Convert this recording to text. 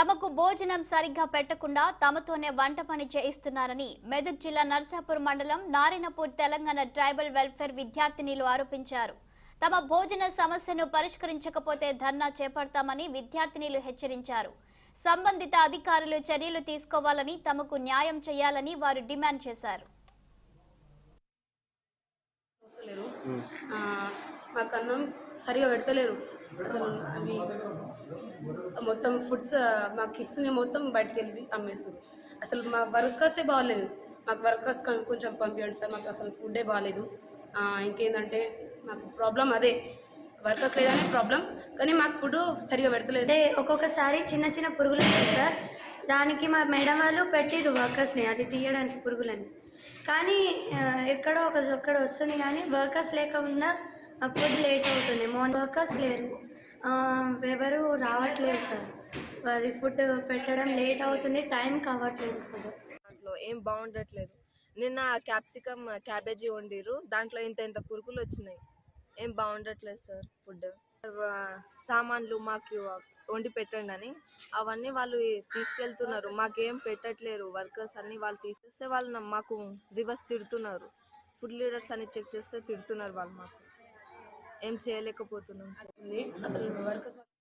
తమకు భోజనం సరిగ్గా పెట్టకుండా తమతోనే వంట పని చేయిస్తున్నారని మెదక్ జిల్లా నర్సాపూర్ మండలం నారాయణపూర్ తెలంగాణ ట్రైబల్ వెల్ఫేర్ విద్యార్థినిలు ఆరోపించారు. తమ భోజన సమస్యను పరిష్కరించకపోతే ధర్నా చేపడతామని విద్యార్థినిలు హెచ్చరించారు. సంబంధిత అధికారులు చర్యలు తీసుకోవాలని తమకు న్యాయం చేయాలని వారు డిమాండ్ చేశారు. మాకు అన్నం సరిగా పెడతలేరు. అసలు అవి మొత్తం ఫుడ్స్ మాకు ఇస్తుంది మొత్తం బయటకు వెళ్ళి అమ్మేస్తుంది అసలు మా వర్కర్సే బాగాలేదు. మాకు వర్కర్స్ కొంచెం పంపించండి సార్ మాకు అసలు ఫుడ్డే బాగాలేదు. ఇంకేందంటే మాకు ప్రాబ్లం అదే. వర్కర్స్ లేదనే ప్రాబ్లం కానీ మాకు ఫుడ్ సరిగా పెడతలేదు. అంటే ఒక్కొక్కసారి చిన్న చిన్న పురుగులు సార్. దానికి మా మేడం వాళ్ళు పెట్టిరు వర్కర్స్ని అది తీయడానికి పురుగులని. కానీ ఎక్కడో ఒక ఒక్కడ వస్తుంది కానీ వర్కర్స్ లేకుండా ఫుడ్ లేట్ అవుతుంది. మార్నింగ్ వర్కర్స్ లేరు. ఎవరు రావట్లేదు సార్. అది ఫుడ్ పెట్టడం లేట్ అవుతుంది. టైం కావట్లేదు ఫుడ్ దాంట్లో ఏం బాగుండట్లేదు. నిన్న క్యాప్సికమ్ క్యాబేజీ వండిరు దాంట్లో ఇంత ఇంత పురుగులు వచ్చినాయి. ఏం బాగుండట్లేదు సార్ ఫుడ్. సామాన్లు మాకు వండి పెట్టండి అని. అవన్నీ వాళ్ళు తీసుకెళ్తున్నారు. మాకేం పెట్టట్లేరు. వర్కర్స్ అన్ని వాళ్ళు తీసేస్తే వాళ్ళు మాకు రివర్స్ తిడుతున్నారు. ఫుడ్ లీడర్స్ అని చెక్ చేస్తే తిడుతున్నారు వాళ్ళు మాకు. ఏం చేయలేకపోతున్నాం సార్. అసలు వర్క్